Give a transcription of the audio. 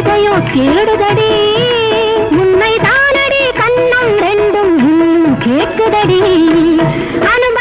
எதையோ தேடுதடி உன்னை தானடி கண்ணம் ரெண்டும் கேட்குதடி. அனுபவம்